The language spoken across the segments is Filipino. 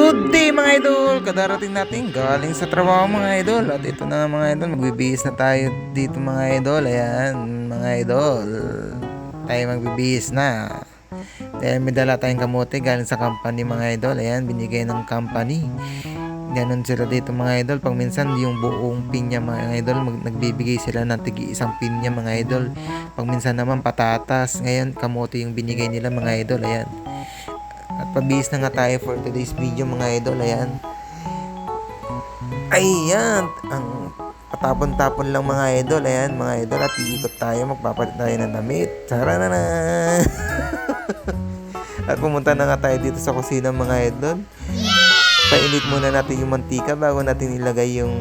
Good day mga idol! Kadarating natin galing sa trabaho mga idol. At ito na mga idol, magbibihis na tayo dito mga idol. Ayan mga idol. Tayo magbibihis na. Dahil may dala tayong kamote galing sa company mga idol. Ayan, binigay ng company. Ganon sila dito mga idol. Pag minsan yung buong pinya mga idol mag, Nagbibigay sila ng tigi isang pinya mga idol. Pag minsan naman patatas. Ngayon kamote yung binigay nila mga idol. Ayan at pabihis na nga tayo for today's video mga idol. Ayan. Ayan. Ang patapon-tapon lang mga idol. Ayan mga idol. At iikot tayo. Magpapalit tayo ng damit. Tara na na. At pumunta na nga tayo dito sa kusina mga idol. Painit muna natin yung mantika bago natin ilagay yung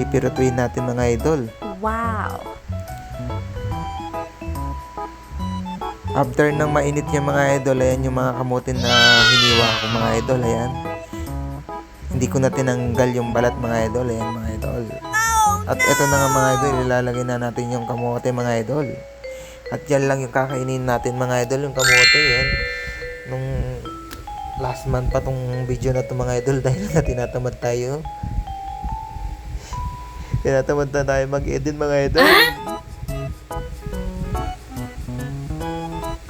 pipirutuin natin mga idol. Wow! After ng mainit yung mga idol, ayan yung mga kamutin na hiniwa ko mga idol, ayan. Hindi ko na tinanggal yung balat mga idol, ayan mga idol. At ito na nga mga idol, ilalagay na natin yung kamote mga idol. At yan lang yung kakainin natin mga idol, yung kamote, yan. Nung last month pa tong video na to mga idol dahil nga tinatamad tayo. Tinatamad na tayo mag-edit mga idol.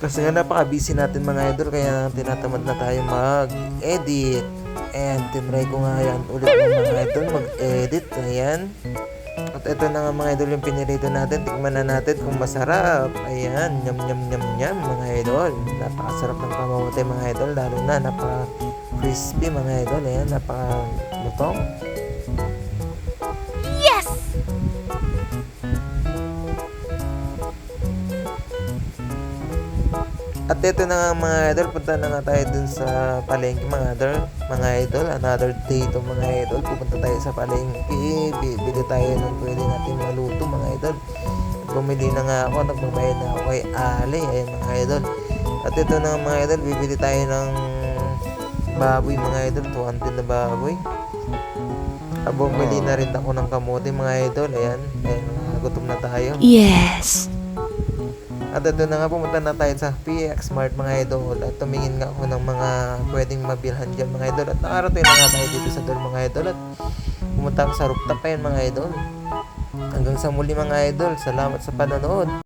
Kasi nga napaka-busy natin mga idol kaya tinatamad na tayo mag-edit. And tinry ko nga yan ulit ng mga idol mag-edit. Ayan. At ito na nga mga idol yung pinirito natin. Tikman na natin kung masarap. Ayan. Nyam nyam nyam nyam mga idol. Napakasarap ng kamote mga idol. Lalo na napaka-crispy mga idol. Ayan. Napaka-lutong. Yes! At ito na nga mga idol, punta na nga tayo dun sa palengke mga idol. Mga idol, another day to mga idol. Pupunta tayo sa palengke, bibili tayo ng pwede natin maluto mga idol. Bumili na nga ako, nagbabayad na ako kay Ali, ayan mga idol. At ito na nga mga idol, bibili tayo ng baboy mga idol, 200 na baboy. At bumili na rin ako ng kamote mga idol, ayan. Ayan, gutom na tayo. Yes! At ito na nga, pumunta na tayo sa PX Smart mga idol at tumingin nga ako ng mga pwedeng mabilhan dyan mga idol at nakarating na nga tayo dito sa doon mga idol at pumunta ako sa rooftop pa yan mga idol. Hanggang sa muli mga idol, salamat sa panonood.